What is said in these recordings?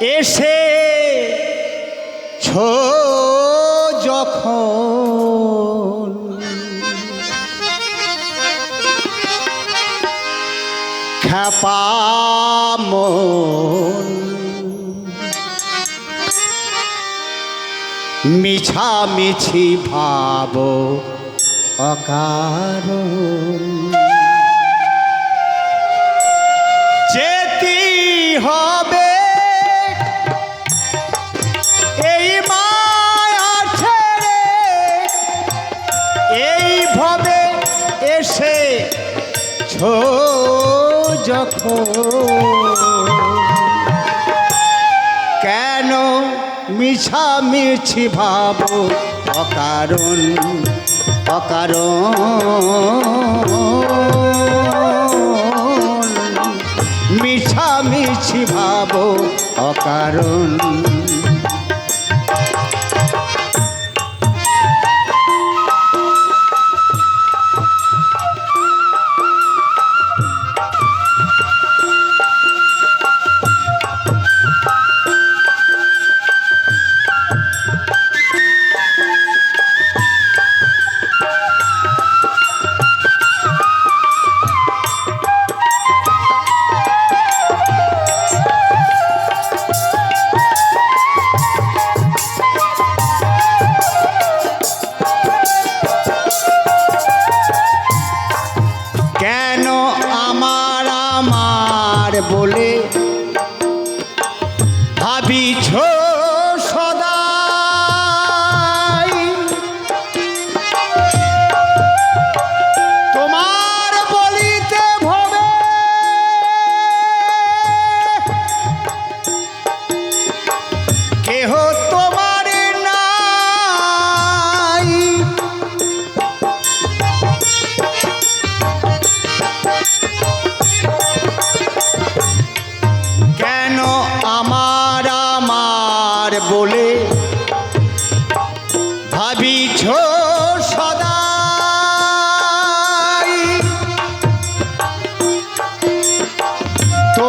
এসে ছো যখন। খ্যাপামন মিছামিছি ভাব অকারণ। যেতি হবে এই ভবে এসে ছো যখন কেন মিছামিছি ভাব? অকারণ অকারণ। মিছামিছি ভাব অকারণ।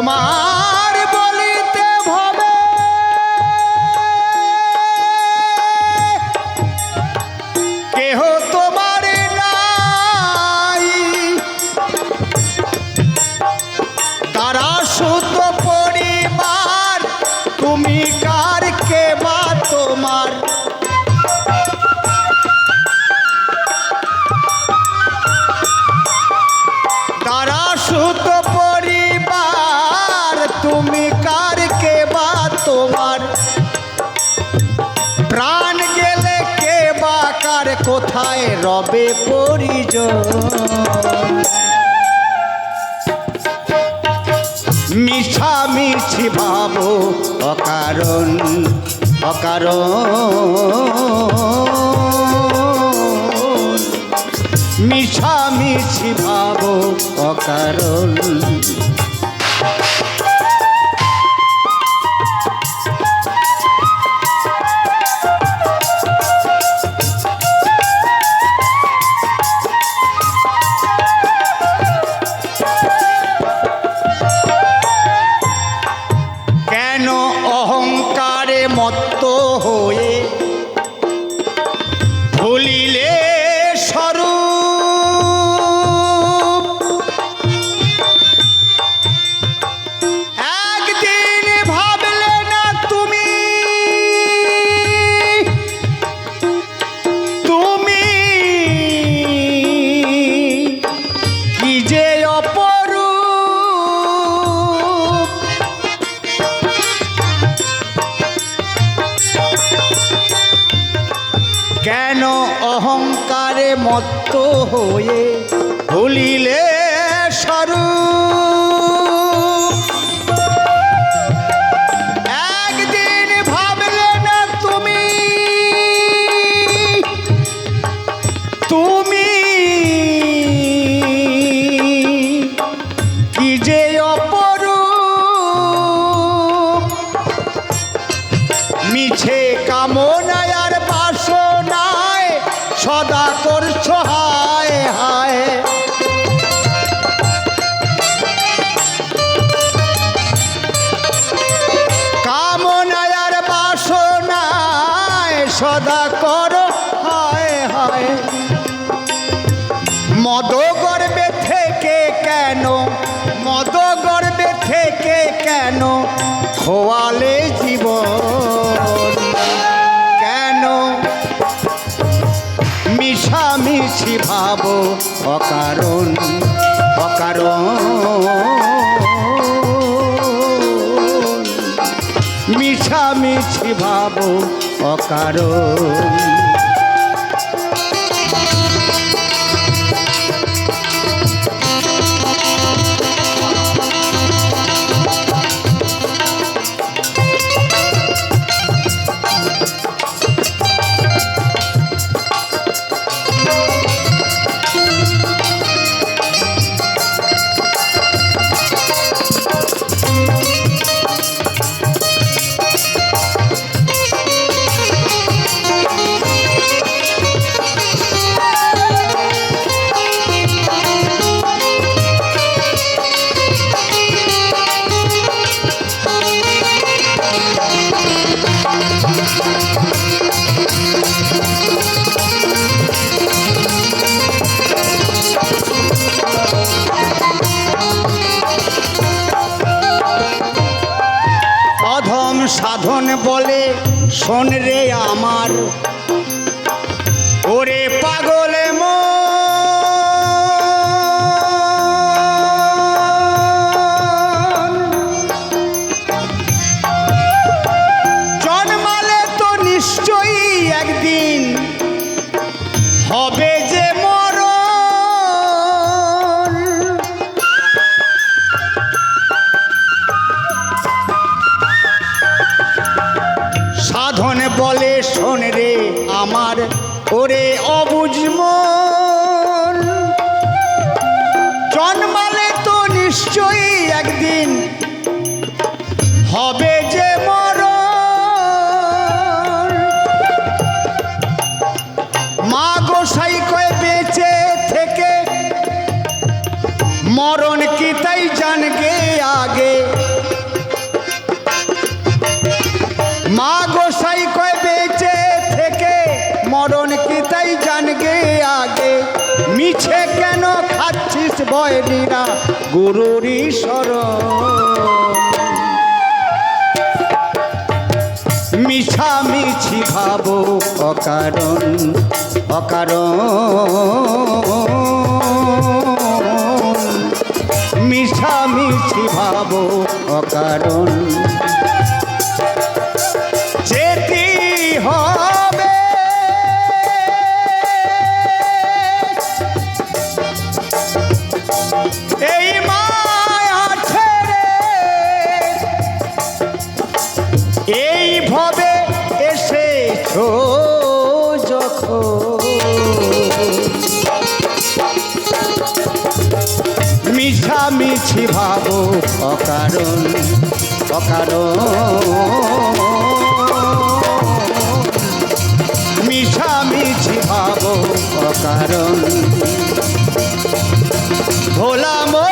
তোমার বলিতে ভবে কেহ তোমার নাই। তারা শুদ্ধ পরিবার তুমি কার কে বা তোমার? কোথায় রবে পরিজন? মিছামিছি ভাব অকারণ অকারণ। মিছামিছি ভাব অকারণ। কেন অহংকারে মত্ত হয়ে ভুলিলে সরু? একদিন তুমি তুমি খোয়ালে জীবন। কেন মিশামিছি ভাব? অকারণ অকারণ। মিশামিছি ভাব অকারণ। সাধন বলে শোন রে আমার। ওরে পাগলে আমার ওরে অবুঝ মন। জন্মালে তো নিশ্চয়ই একদিন হবে মরণ কি তাই জানগে আগে? মিছে কেন খাচ্ছিস বয়রিরা গুরুর মিছা মিছি ভাবো অকারণ অকারণ। মিছা মিছি ভাবো অকারণ। এসেছ যখন ভাবো অকারণ অকারণ। মিছামিছি ভাবো অকারণ। ভোলাম